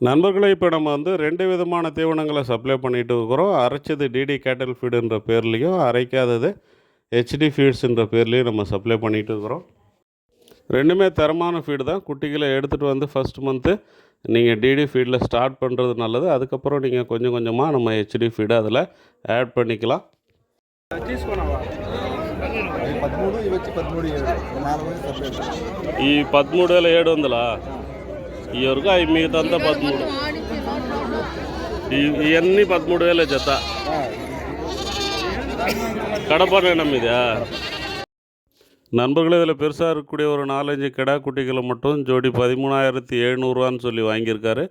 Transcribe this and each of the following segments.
நண்பர்களே இப்போ நம்ம வந்து ரெண்டு விதமான தீவனங்களை சப்ளை பண்ணிட்டு இருக்கிறோம் அரைச்சது டிடி கேட்டல் ஃபீடுன்ற பேர்லேயும் அரைக்காதது ஹெச்டி ஃபீட்ஸுன்ற பேர்லேயும் நம்ம சப்ளை பண்ணிட்டு இருக்கிறோம் ரெண்டுமே தரமான ஃபீடு தான் குட்டிகளை எடுத்துகிட்டு வந்து ஃபஸ்ட் மந்த்து நீங்கள் டிடி ஃபீடில் ஸ்டார்ட் பண்ணுறது நல்லது அதுக்கப்புறம் நீங்கள் கொஞ்சம் கொஞ்சமாக நம்ம ஹெச்டி ஃபீடு அதில் ஆட் பண்ணிக்கலாம் పదమూడు ఇవి వచ్చి పదమూడు ఏడు నాలుగు మంది సపరేట్ ఈ పదమూడు వేల ఏడు వందలా ఈ వరకు అవి మిగతా పదమూడు ఈ- ఇవన్నీ పదమూడు వేలే జత கடப்பாறைனா இதா நண்பர்களே இதில் பெருசாக இருக்கக்கூடிய ஒரு நாலஞ்சு கிடா குட்டிகளை மட்டும் ஜோடி பதிமூணாயிரத்தி எழுநூறுவான்னு சொல்லி வாங்கியிருக்காரு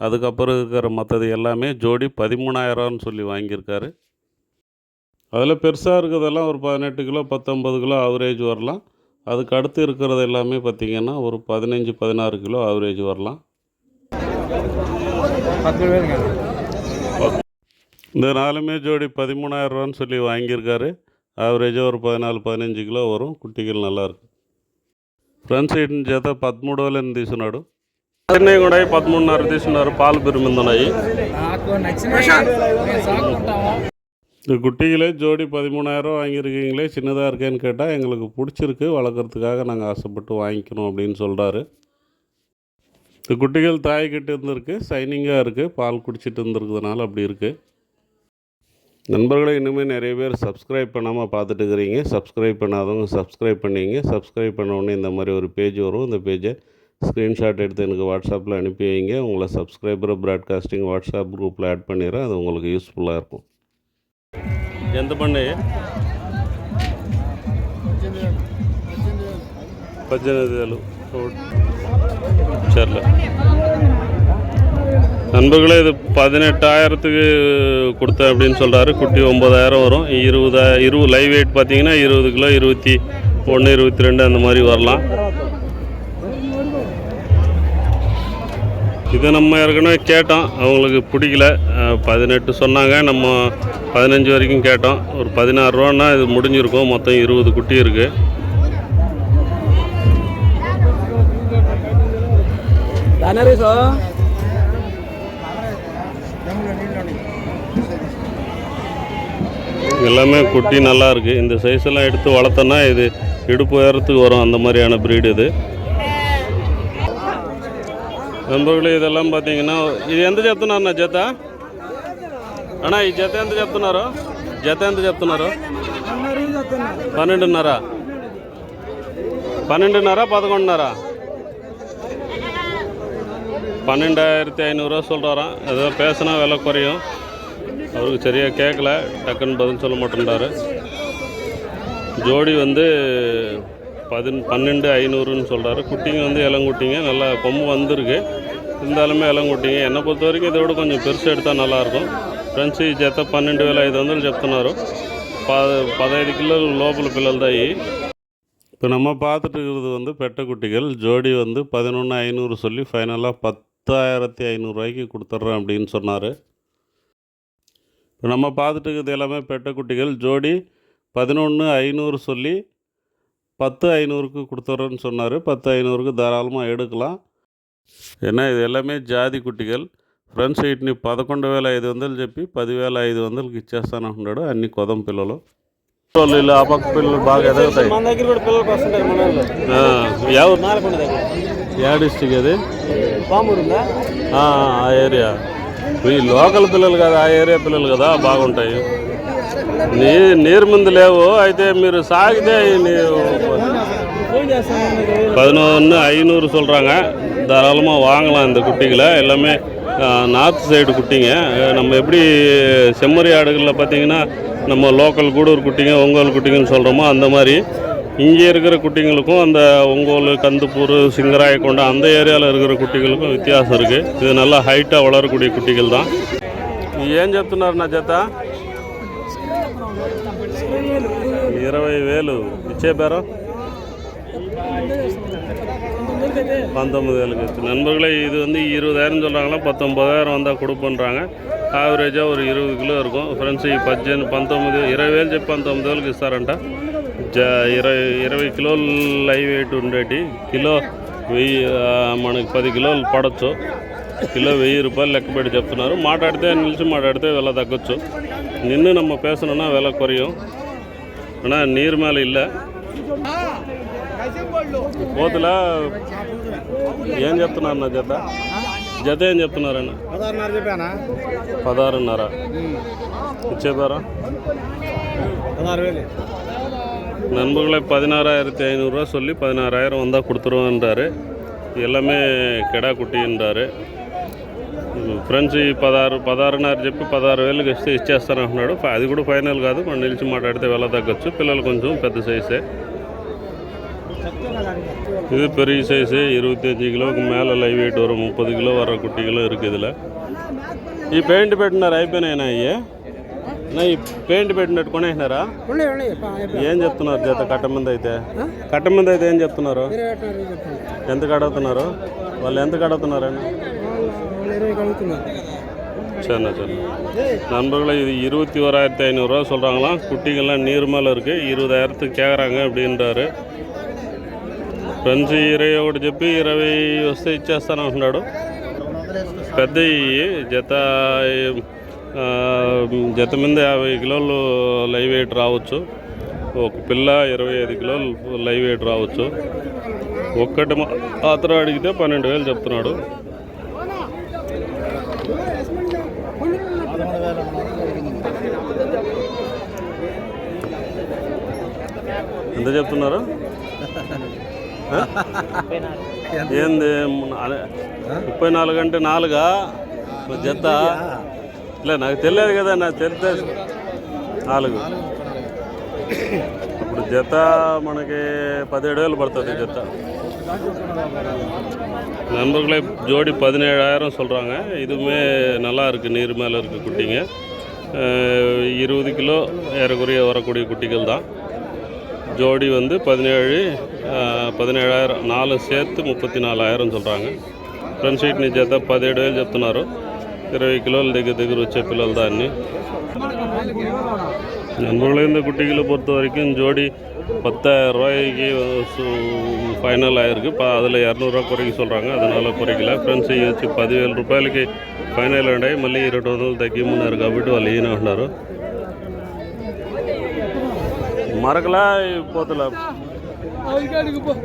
அதுக்கப்புறம் இருக்கிற மற்றது எல்லாமே ஜோடி பதிமூணாயிரம்னு சொல்லி வாங்கியிருக்காரு அதில் பெருசாக இருக்கிறதெல்லாம் ஒரு பதினெட்டு கிலோ பத்தொம்பது கிலோ ஆவரேஜ் வரலாம் அதுக்கு அடுத்து இருக்கிறது எல்லாமே பார்த்திங்கன்னா ஒரு பதினஞ்சு பதினாறு கிலோ ஆவரேஜ் வரலாம் పదమూడు వేలు కదా இந்த நாலுமே ஜோடி பதிமூணாயிரரூவான்னு சொல்லி வாங்கியிருக்காரு ஆவரேஜாக ஒரு பதினாலு பதினஞ்சு கிலோ வரும் కుట్టికలు నల్లారు ఫ్రంట్ సైడ్ నుంచి అయితే పదమూడు వేలని తీసుకున్నాడు చెన్నై కూడా పదమూడున్నర తీసుకున్నారు పాలు పెరుగుతున్నాయి இந்த குட்டிகளே ஜோடி பதிமூணாயிரம் வாங்கியிருக்கீங்களே சின்னதாக இருக்கேன்னு கேட்டால் எங்களுக்கு பிடிச்சிருக்கு வளர்க்குறதுக்காக நாங்கள் ஆசைப்பட்டு வாங்கிக்கணும் அப்படின்னு சொல்கிறாரு இந்த குட்டிகள் தாய்கிட்ட இருந்திருக்கு சைனிங்காக இருக்குது பால் குடிச்சிட்டு இருந்திருக்கிறதுனால அப்படி இருக்குது நண்பர்களை இன்னுமே நிறைய பேர் சப்ஸ்கிரைப் பண்ணாமல் பார்த்துட்டு இருக்கிறீங்க சப்ஸ்கிரைப் பண்ணாதவங்க சப்ஸ்கிரைப் பண்ணிங்க. சப்ஸ்கிரைப் பண்ண உடனே இந்த மாதிரி ஒரு பேஜ் வரும். இந்த பேஜை ஸ்க்ரீன்ஷாட் எடுத்து எனக்கு வாட்ஸ்அப்பில் அனுப்பி வைங்க. உங்களை சப்ஸ்கிரைபரை ப்ராட்காஸ்டிங் வாட்ஸ்அப் குரூப்பில் ஆட் பண்ணிடுறேன். அது உங்களுக்கு யூஸ்ஃபுல்லாக இருக்கும். ఎంత పండి పద్దెనిమిది వేలు சரில நண்பர்களே இது பதினெட்டாயிரத்துக்கு கொடுத்தேன் அப்படின்னு சொல்கிறாரு குட்டி ஒம்பதாயிரம் வரும் இருபதா இருபது லைவ் வெயிட் பார்த்தீங்கன்னா இருபது கிலோ இருபத்தி ஒன்று இருபத்தி ரெண்டு அந்த மாதிரி வரலாம் இதை நம்ம ஏற்கனவே கேட்டோம். அவங்களுக்கு பிடிக்கல. பதினெட்டு சொன்னாங்க. நம்ம பதினஞ்சு வரைக்கும் கேட்டோம். ஒரு பதினாறு ரூபான்னா இது முடிஞ்சிருக்கும். மொத்தம் இருபது குட்டி இருக்குது எல்லாமே குட்டி நல்லா இருக்குது இந்த சைஸ் எல்லாம் எடுத்து வளர்த்தோன்னா இது இடுப்பு உயரத்துக்கு வரும். அந்த மாதிரியான ப்ரீடு இது. நண்பர்களே இதெல்லாம் பார்த்தீங்கன்னா ఇది ఎంత చెప్తున్నారు నా జత అన్నా ఈ జత ఎంత చెప్తున్నారు జత ఎంత చెప్తున్నారు పన్నెండున్నర పన్నెండున్నర పదకొండున్నర பன்னெண்டாயிரத்தி ஐநூறுரூவா சொல்கிறாராம் ஏதோ பேசினா விலை குறையும் அவருக்கு சரியாக கேட்கல டக்குன்னு பதில் சொல்ல மாட்டேன்றாரு ஜோடி வந்து பதின் பன்னெண்டு ஐநூறுன்னு சொல்கிறாரு குட்டிங்க வந்து இளங்குட்டிங்க நல்லா கொம்பு வந்திருக்கு. இருந்தாலுமே இளங்குட்டிங்க என்னை பொறுத்த வரைக்கும் இதை விட కొంచెం పెరుసు ఎడతా ஃப்ரெண்ட்ஸு ఫ్రెండ్స్ பன்னெண்டு வேலை పన్నెండు வந்து ఐదు ப చెప్తున్నారు పదహైదు కిలోలు లోపల పిల్లలదాయి இப்போ நம்ம பார்த்துட்டு இருக்கிறது வந்து பெட்டக்குட்டிகள் ஜோடி வந்து பதினொன்று ஐநூறு சொல்லி ஃபைனலாக பத்தாயிரத்தி ஐநூறுரூவாய்க்கு கொடுத்துட்றேன் அப்படின்னு சொன்னார். இப்போ நம்ம பார்த்துட்டு இருக்கிறது எல்லாமே பெட்டக்குட்டிகள் ஜோடி பதினொன்று ஐநூறு சொல்லி பத்து ஐநூறுக்கு கொடுத்துட்றேன்னு சொன்னார் பத்து ஐநூறுக்கு தாராளமாக எடுக்கலாம் ஏன்னா ఇది எல்லாமே జాతి కుట్టికలు ఫ్రంట్ సైడ్ని పదకొండు వేల ఐదు వందలు చెప్పి పదివేల ఐదు వందలకి ఇచ్చేస్తానంటున్నాడు అన్ని కొదం పిల్లలు వాళ్ళు ఇలా ఆ పక్క పిల్లలు బాగా ఎదుగుతాయి మన దగ్గర కూడా పిల్లలకు వస్తుంటారు మన వాళ్ళు ఎవరు నాలుగు దగ్గర ఏ డిస్టిక్ అది పామూరు ఉందా ఆ, ఆ ఏరియా ఈ లోకల్ పిల్లలు కదా ఆ ఏరియా పిల్లలు కదా బాగుంటాయి నీ నీరు ముందు లేవు అయితే మీరు సాగితే ஃபோன் చేస్తాను பதினொன்று ஐநூறு சொல்கிறாங்க தாராளமாக வாங்கலாம் இந்த குட்டிகளை எல்லாமே நார்த் சைடு குட்டிங்க அஹ் நம்ம எப்படி செம்மறி ஆடுகளில் பார்த்தீங்கன்னா நம்ம லோக்கல் கூடூர் குட்டிங்க ஒங்கோல் குட்டிங்கன்னு சொல்கிறோமோ அந்த மாதிரி இங்கே இருக்கிற குட்டிங்களுக்கும் அந்த ஒங்கோல் கந்துப்பூர் சிங்கராயக்கொண்டா அந்த ஏரியாவில் இருக்கிற குட்டிகளுக்கும் வித்தியாசம் இருக்குது இது நல்லா ஹைட்டாக வளரக்கூடிய குட்டிகள் தான் ఏం చెప్తున్నారు నా జత ఇరవై వేలు ఇచ్చే బేరం பத்தொம்பது வேலுக்கு இருக்கு நண்பர்களே இது வந்து இருபதாயிரம் சொல்கிறாங்களா பத்தொம்பதாயிரம் வந்தால் கொடுப்போன்றாங்க ఆవరేజ్గా ஒரு இருபது கிலோ இருக்கும் ఫ్రెండ్స్ ఈ పద్దెనిమిది పంతొమ్మిది ఇరవై వేలు చెప్పి పంతొమ్మిది వేలకు ఇస్తారంట జ ఇరవై ఇరవై కిలోలు లైవ్ వెయిట్ ఉండేటి కిలో వెయ్యి ఆ, మనకి పది కిలోలు పడవచ్చు కిలో వెయ్యి రూపాయలు లెక్క పెట్టి చెప్తున్నారు మాట్లాడితే నిలిచి మాట్లాడితే వెల తగ్గొచ్చు నిన్ను நம்ம பேசணும்னா விலை குறையும் ஆனால் நீர் மேலே இல்லை పోతుల ఏం చెప్తున్నారు నా జత జత ఏం చెప్తున్నారన్న పదహారున్నర చెప్పానా పదహారున్నర ఇచ్చేపారా పదహారు వేలు நண்பர்களை பதினாறாயிரத்தி ஐநூறுரூவா சொல்லி பதினாறாயிரம் வந்தால் கொடுத்துருவோன்றாரு எல்லாமே கெடா కుట్టిండారు ఫ్రెండ్స్ ఈ పదహారు పదహారున్నర చెప్పి పదహారు వేలకు ఇస్తే ఇచ్చేస్తాను అంటున్నాడు అది కూడా ఫైనల్ కాదు మనం నిలిచి మాట్లాడితే వెళ్ళ తగ్గొచ్చు పిల్లలు కొంచెం పెద్ద సైజే இது பெரிய சைஸு இருபத்தஞ்சி கிலோவுக்கு மேலே லைவ் வெயிட் வரும் முப்பது கிலோ வர குட்டிகளும் இருக்குது இதில் ఈ పెయింట్ పెట్టినారు అయిపోయినాయినా అయ్యి నా ఈ పెయింట్ పెట్టినట్టు కొనేసినారా ఉన్నాయి ఉన్నాయి ఏం చెప్తున్నారు జత కట్ట మీద అయితే కట్ట మీద అయితే ఏం చెప్తున్నారు ఎంతకు అడుగుతున్నారు వాళ్ళు ఎంతకు అడుగుతున్నారని ఇరవై కలుగుతున్నారు சரிண்ணா சரி நண்பர்களே இது இருபத்தி ஓராயிரத்தி ஐநூறுரூவா சொல்கிறாங்களாம் குட்டிகள்லாம் நீர் மேலே இருக்குது இருபதாயிரத்துக்கு கேட்குறாங்க அப்படின்றாரு ఫ్రెండ్స్ ఇరవై ఒకటి చెప్పి ఇరవై వస్తే ఇచ్చేస్తాను అంటున్నాడు పెద్ద జత ఆ, జత మీద యాభై కిలోలు లైవ్ వెయిట్ రావచ్చు ఒక పిల్ల ఇరవై ఐదు కిలోలు లైవ్ వెయిట్ రావచ్చు ఒక్కటి మాత్రం అడిగితే పన్నెండు వేలు చెప్తున్నాడు ఎంత చెప్తున్నారు ఆ? ఏంది అదే ముప్పై నాలుగు అంటే నాలుగా ఒక జత లే నాకు తెలియదు కదా నాకు తెలితే నాలుగు ఇప్పుడు జత మనకి పదిహేడు వేలు పడుతుంది జత நண்பர்களே ஜோடி பதினேழாயிரம் சொல்கிறாங்க இதுவுமே நல்லா இருக்குது நீர் மேலே இருக்குது குட்டிங்க அஹ், இருபது கிலோ ஏறக்குறைய வரக்கூடிய குட்டிகள் தான் ஜோடி வந்து பதினேழு పదినేడాయిరం నాలుగు చేతి ముప్పై నాలుగాయిరం చూడరాంగ ఫ్రంట్ షీట్ నుంచి చేత పదిహేడు వేలు చెప్తున్నారు ఇరవై కిలోల దగ్గర దగ్గర వచ్చే పిల్లలు దాన్ని நண்பர்களேந்த குட்டிகளை பொறுத்த வரைக்கும் ஜோடி பத்தாயிரம் ரூபாய்க்கு ஃபைனல் ஆகிருக்கு இப்போ அதில் இரநூறுவா குறைக்க சொல்கிறாங்க அதனால் குறைக்கல ఫ్రెండ్స్ వచ్చి పదివేల రూపాయలకి ఫైనల్ అండి మళ్ళీ ఇరవై వందలు తగ్గిమన్నారు కాబట్టి వాళ్ళు ఈయన ఉన్నారు மறக்கலா போத்தல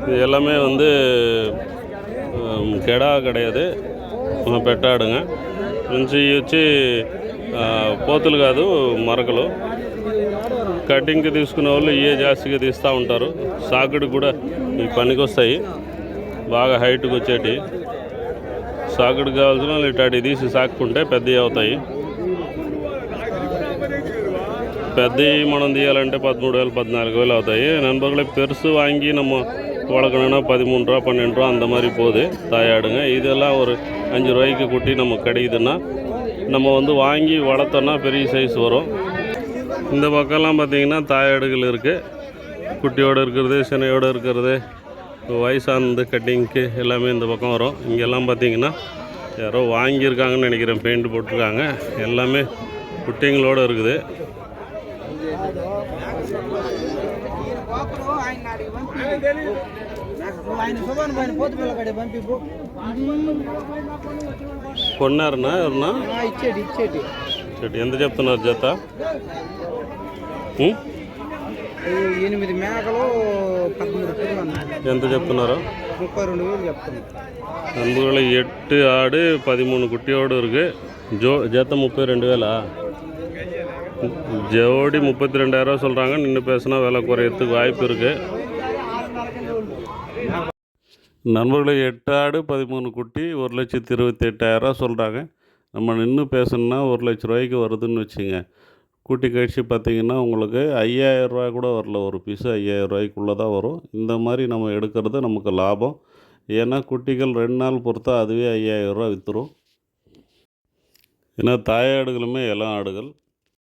இது எல்லாமே வந்து ஹம், கெடா கிடையாது ఆ, పెట్టాడుగా నుంచి ఇవి వచ్చి ఆ, పోతులు కాదు మరకలు కటింగ్కి తీసుకునే వాళ్ళు ఇవే జాస్తిగా తీస్తూ ఉంటారు సాకుడు కూడా ఈ పనికి వస్తాయి బాగా హైట్కి వచ్చేటి సాకుడు కావాల్సిన వాళ్ళు ఇట్లాంటివి తీసి సాక్కుంటే పెద్దవి అవుతాయి పెద్దవి మనం తీయాలంటే పదమూడు వేలు పద్నాలుగు వేలు అవుతాయి நண்பர்களே பெருசு வாங்கி நம்ம வளர்க்கணுன்னா பதிமூணு ரூபா பன்னெண்டு ரூபா அந்த மாதிரி போகுது தாயாடுங்க இதெல்லாம் ஒரு அஞ்சு ரூபாய்க்கு குட்டி நமக்கு கிடைக்குதுன்னா நம்ம வந்து வாங்கி வளர்த்தோன்னா பெரிய சைஸ் வரும் இந்த பக்கம்லாம் பார்த்தீங்கன்னா தாயாடுகள் இருக்குது குட்டியோடு இருக்கிறது சினையோடு இருக்கிறது வயசானது கட்டிங்க்கு எல்லாமே இந்த பக்கம் வரும் இங்கெல்லாம் பார்த்தீங்கன்னா யாரோ வாங்கியிருக்காங்கன்னு நினைக்கிறேன் பெயிண்ட் போட்டிருக்காங்க எல்லாமே குட்டிங்களோடு இருக்குது కొన్నారనా ఎవరన్నా ఇచ్చేటి ఇచ్చేటి సరే ఎంత చెప్తున్నారు జత ఉం? ఈ ఎనిమిది మేకలు పదమూడు పిల్లలు అన్నాయి ఎంత చెప్తున్నారు ముప్పై రెండు వేలు చెప్తున్నాయి நண்பர்களை எட்டு ஆடு பதிமூணு குட்டியோடு இருக்கு ஜோ ஜத்த முப்பத்தி ரெண்டு வேலா ஜோடி முப்பத்தி ரெண்டாயிரரூவா சொல்கிறாங்க நின்று பேசினா விலை குறையறதுக்கு வாய்ப்பு இருக்குது நண்பர்களை எட்டு ஆடு பதிமூணு குட்டி ஒரு லட்சத்தி இருபத்தி எட்டாயிரரூவா சொல்கிறாங்க நம்ம நின்று பேசணுன்னா ஒரு லட்ச ரூபாய்க்கு வருதுன்னு வச்சுங்க கூட்டி கழிச்சு பார்த்தீங்கன்னா உங்களுக்கு ஐயாயிரரூவா கூட வரல. ஒரு பீஸு ஐயாயிரம் ரூபாய்க்குள்ளே தான் வரும். இந்த மாதிரி நம்ம எடுக்கிறது நமக்கு லாபம். ஏன்னா குட்டிகள் ரெண்டு நாள் பொறுத்தா அதுவே ஐயாயிரம் ரூபா விற்றுரும் ஏன்னா தாயாடுகளுமே எல்லா ஆடுகள்.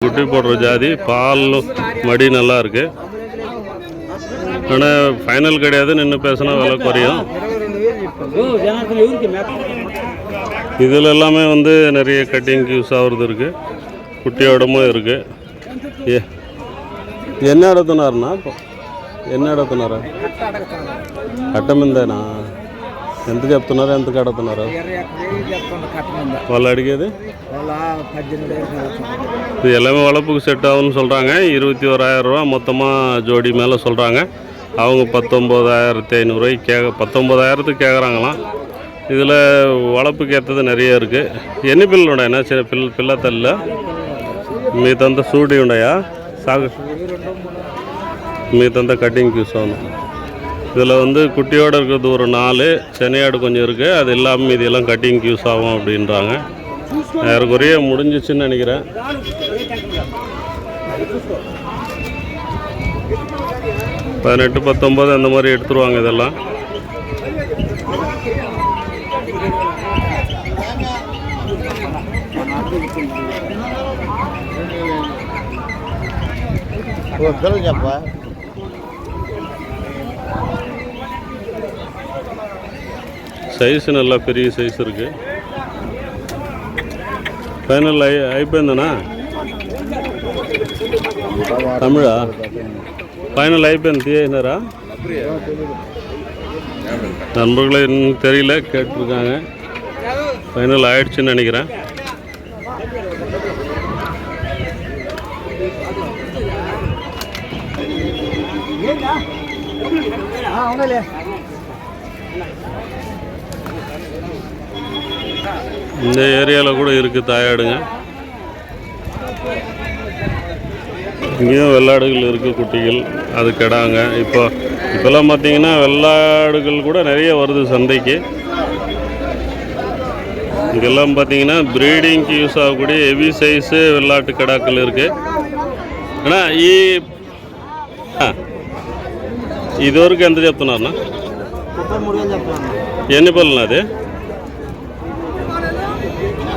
குட்டி போடுற ஜாதி பால் மடி நல்லா இருக்கு ஆனால் ஃபைனல் கிடையாது நின்று பேசினா விலை குறையும் ఇరవై రెండు వేలు చెప్పాను జనార్దన్ ఎవరికి మేక இதில் எல்லாமே வந்து நிறைய கட்டிங் யூஸ் ஆகுறது இருக்குது குட்டியோடமும் இருக்குது ஏ என்ன అడుగుతున్నారన్నా ఎన్ని అడుగుతున్నారా అట్ట మీదేనా ఎంత చెప్తున్నారు ఎంత కడుతున్నారు ఇరవై ఒక్క వెయ్యి చెప్తాను కట్టనుందా వాళ్ళు అడిగేది இது எல்லாமே வளர்ப்புக்கு செட் ஆகும்னு சொல்கிறாங்க இருபத்தி ஓராயிரரூவா மொத்தமாக ஜோடி மேலே சொல்கிறாங்க அவங்க பத்தொம்போதாயிரத்தி ஐநூறுரூவாய்க்கு கேட்க பத்தொம்போதாயிரத்துக்கு கேட்குறாங்களாம் இதில் வளர்ப்புக்கு ஏற்றது நிறைய இருக்குது என்ன பில்லோட என்ன சரி பில் பிள்ளத்தல்ல மீ தந்த சூடி உண்டையா சாக மீ தந்த கட்டிங் யூஸ் ஆகணும் இதில் வந்து குட்டியோடு இருக்கிறது ஒரு நாலு சென்னையாடு கொஞ்சம் இருக்குது அது இல்லாமல் மீதியெல்லாம் கட்டிங் யூஸ் ஆகும் அப்படின்றாங்க. எனக்கு ஒரே முடிஞ்சிச்சுன்னு நினைக்கிறேன். பதினெட்டு பத்தொம்பது அந்த மாதிரி எடுத்துருவாங்க இதெல்லாம். சொல்லுங்கப்பா சைஸ் நல்லா பெரிய சைஸ் இருக்குது ఫైనల్ అయి అయిపోయిందనా தமிழா ஃபைனல் అయిపోయింది తీసినారా நண்பர்களே இன்னும் தெரியல கேட்டிருக்காங்க ஃபைனல் ஆயிடுச்சுன்னு நினைக்கிறேன் అవునలే இந்த ஏரியாவில் கூட இருக்குது தாயாடுங்க இங்கேயும் வெள்ளாடுகள் இருக்குது குட்டிகள் அது கெடாங்க இப்போ இப்போல்லாம் பார்த்தீங்கன்னா வெள்ளாடுகள் கூட நிறைய வருது சந்தைக்கு இங்கெல்லாம் பார்த்தீங்கன்னா ப்ரீடிங்க்கு யூஸ் ஆகக்கூடிய ஹெவி சைஸு வெள்ளாட்டு கடாக்கள் இருக்குது అన్నా ఈ ఆ, ఇదివరకు ఎంత చెప్తున్నారన్నా ముప్పై మూడు వేలు చెప్తాను ఎన్ని పళ్ళు అది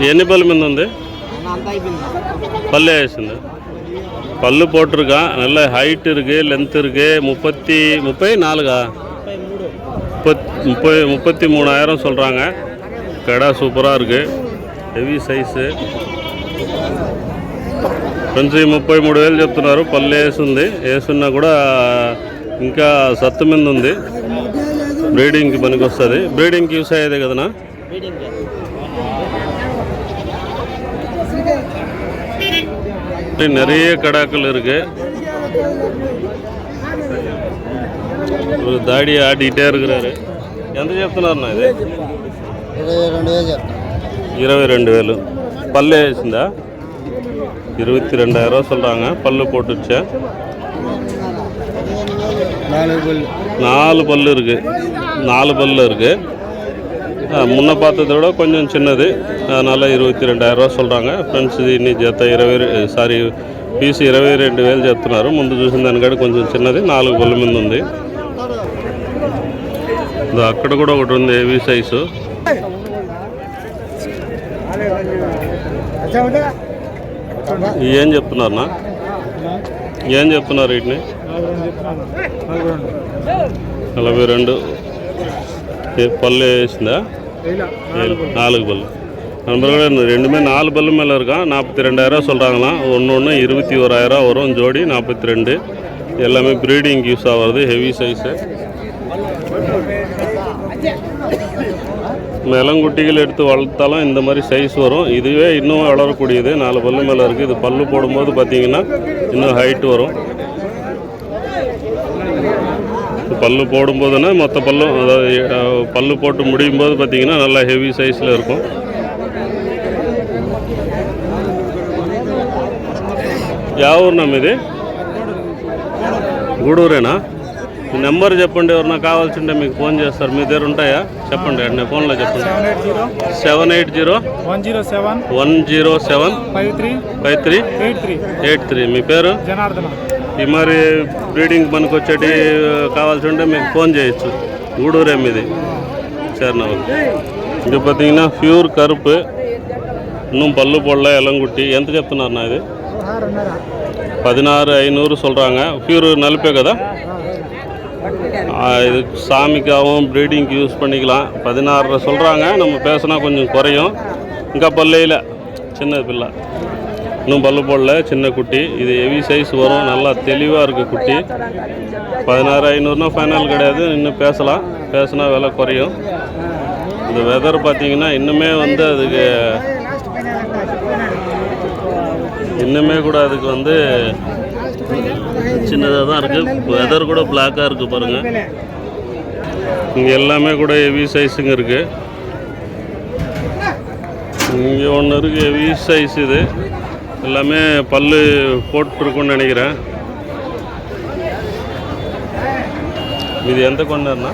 ఎన్ని పళ్ళు మీద ఉంది అంతా అయిపోయింది பல்லு ஆயிடுச்சுங்க பல்லு போட்டிருக்கான் நல்ல ஹைட் இருக்கு லென்த் இருக்கு முப்பத்தி முப்பை நாலுகா ముప్పై మూడు முப்பத் முப்பது முப்பத்தி மூணாயிரம் சொல்கிறாங்க கடை சூப்பராக இருக்கு హెవీ సైజు ఫ్రెండ్స్ ఈ ముప్పై మూడు వేలు చెప్తున్నారు పళ్ళు వేసింది వేసున్నా కూడా ఇంకా సత్తు మీద ఉంది బ్రీడింగ్కి పనికి వస్తుంది బ్రీడింగ్కి యూస్ అయ్యేదే కదనా మీటింగ్ இப்படி நிறைய கடாக்கள் இருக்கு ஒரு தாடி ஆட்டிகிட்டே இருக்கிறாரு ఎంత చెప్తున్నారన్నా ఇది ఇరవై రెండు వేలు చెప్తాను ఇరవై రెండు వేలు పళ్ళు వేసిందా இருபத்தி ரெண்டாயிரம் சொல்கிறாங்க பல்லு போட்டுச்சா నాలుగు వేలు நாலு பல்லு இருக்குது நாலு பல்லு இருக்குது முன்ன பார்த்ததை விட கொஞ்சம் சின்னது அதனால் இருபத்தி ரெண்டாயிரரூவா சொல்கிறாங்க ఫ్రెండ్స్ దీన్ని జత ఇరవై సారీ పీస్ ఇరవై రెండు వేలు చెప్తున్నారు ముందు చూసిన దానికంటే కొంచెం చిన్నది నాలుగు పళ్ళ మీద ఉంది ఇదో అక్కడ కూడా ఒకటి ఉంది హెవీ సైజు ఏం చెప్తున్నారన్నా ఏం చెప్తున్నారు వీటిని నలభై రెండు ఏ పళ్ళు వేసిందా ஏழு. நாலு பல்லு நண்பர்களே ரெண்டுமே நாலு பல்லு மேலே இருக்கான் நாற்பத்தி ரெண்டாயிரம் சொல்கிறாங்களாம் ஒன்று ஒன்று இருபத்தி ஓராயிரம் வரும் ஜோடி நாற்பத்தி ரெண்டு எல்லாமே ப்ரீடிங் யூஸ் ஆகிறது ஹெவி சைஸு இளங்குட்டிகள் எடுத்து வளர்த்தாலும் இந்த மாதிரி சைஸ் வரும் இதுவே இன்னும் வளரக்கூடியது நாலு பல்லு மேலே இருக்குது இது பல்லு போடும்போது பார்த்தீங்கன்னா இன்னும் ஹைட் வரும் பல்லு போடும்போதுன்னா மொத்த பல்லும் அதாவது பல்லு போட்டு முடியும் போது பார்த்தீங்கன்னா நல்லா ஹெவி சைஸில் இருக்கும். ಯಾವ ಊರು ನಮ್ಮಿದೆ ಗೂಡೂರೇನಾ మీ నెంబర్ చెప్పండి ఎవరన్నా కావాల్సింటే మీకు ఫోన్ చేస్తారు మీ దగ్గర ఉంటాయా చెప్పండి అన్నీ ఫోన్లో చెప్పండి seven eight zero seven eight zero one zero seven one zero seven five three five three eight three eight three మీ పేరు జనార్దన ఈ మరి బ్రీడింగ్ పనికి వచ్చేటి కావాల్సి ఉంటే మీకు ఫోన్ చేయొచ్చు గూడూరే మీది சரிண்ணா இது பார்த்தீங்கன்னா ప్యూర్ కరుపు இன்னும் పళ్ళు పొడల ఎలంగుట్టి ఎంత చెప్తున్నారన్నా ఇది பதினாறு ஐநூறு சொல்கிறாங்க பியூர் நலுப்பே కదా ஆ, இது சாமிக்காகவும் ப்ரீடிங்க்கு யூஸ் பண்ணிக்கலாம். பதினாறு சொல்கிறாங்க நம்ம பேசினா கொஞ்சம் குறையும். இங்கே பல்லையில் சின்ன பிள்ளை. இன்னும் பல்லு போடல சின்ன குட்டி. இது ஹெவி சைஸ் வரும். நல்லா தெளிவாக இருக்குது குட்டி. பதினாறு ஐநூறுனா ஃபைனல் கிடையாது. இன்னும் பேசலாம். பேசினா விலை குறையும். இந்த வெதர் பார்த்திங்கன்னா இன்னுமே வந்து அதுக்கு இன்னுமே கூட அதுக்கு வந்து சின்னதாக தான் இருக்குது வெதர் கூட பிளாக்காக இருக்குது பாருங்கள் இங்கே எல்லாமே கூட ஹெவி சைஸுங்க இருக்குது இங்கே ஒன்று இருக்குது ஹெவி சைஸ் இது. எல்லாமே பல் போட்டிருக்குன்னு நினைக்கிறேன். இது எந்த கொண்டாருனா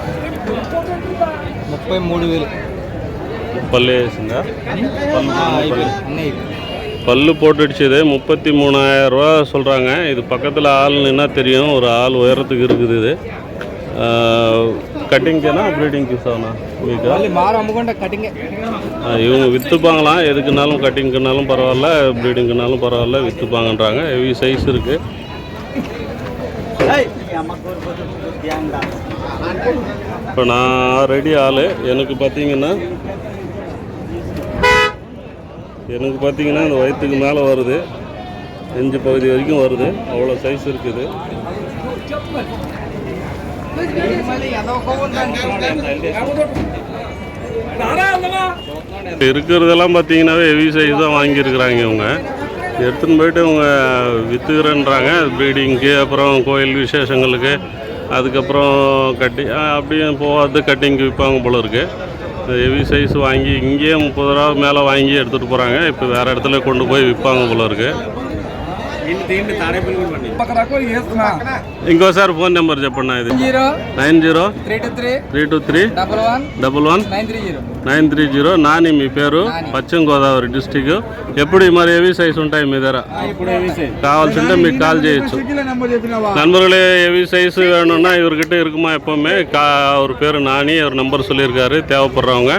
முப்பை மூணு வேல் பல்லு வேசுங்க பல்லு. பல்லு போட்டுடுச்சு முப்பத்தி மூணாயிரரூவா சொல்கிறாங்க இது பக்கத்தில் ஆள் நின்னா தெரியும். ஒரு ஆள் உயரத்துக்கு இருக்குது இது. கட்டிங்க்கேனா ப்ரீடிங் கிசானா இவங்க விற்றுப்பாங்களாம் எதுக்குனாலும் கட்டிங்க்குனாலும் பரவாயில்ல ப்ரீடிங்க்குனாலும் பரவாயில்ல விற்றுப்பாங்கன்றாங்க ஹெவி சைஸ் இருக்கு. இப்போ நான் ஆல்ரெடி ஆள். எனக்கு பார்த்தீங்கன்னா எனக்கு பார்த்தீங்கன்னா இந்த வயிற்றுக்கு மேலே வருது. நெஞ்சு பகுதி வரைக்கும் வருது. அவ்வளோ சைஸ் இருக்குது. இருக்கிறதெல்லாம் பார்த்தீங்கன்னாவே ஹெவி சைஸ் தான் வாங்கியிருக்கிறாங்க இவங்க. எடுத்துன்னு போயிட்டு இவங்க விற்றுக்கிறேன்றாங்க ப்ரீடிங்க்கு அப்புறம் கோயில் விசேஷங்களுக்கு அதுக்கப்புறம் கட்டி அப்படியே போகாது கட்டிங்க்கு விற்பாங்க போல இருக்குது ஹெவி சைஸ் வாங்கி இங்கேயே முப்பது ரூபா மேலே வாங்கி எடுத்துகிட்டு போகிறாங்க. இப்போ வேறு இடத்துல கொண்டு போய் விற்பாங்க போல இருக்குது ఇంకోసారి ఫోన్ నెంబర్ చెప్పండి ఇది zero nine zero three two three three two three double one double one nine three zero nine three zero Nani మీ పేరు పశ్చిమ గోదావరి డిస్టిక్ ఎప్పుడు మరి ఏవి సైజ్ ఉంటాయి మీ దగ్గర కావాల్సింటే మీకు కాల్ చేయొచ్చు నెంబర్ చెప్పినావా நண்பர்களே ஹெவி சைஸ் வேணும்னா இவர்கிட்ட இருக்குமா எப்போவுமே கா அவர் பேர் நானி அவர் நம்பர் சொல்லியிருக்காரு தேவைப்படுறவங்க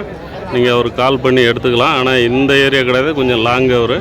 நீங்கள் அவருக்கு கால் பண்ணி எடுத்துக்கலாம் ஆனால் இந்த ஏரியா கிடையாது கொஞ்சம் லாங் அவர்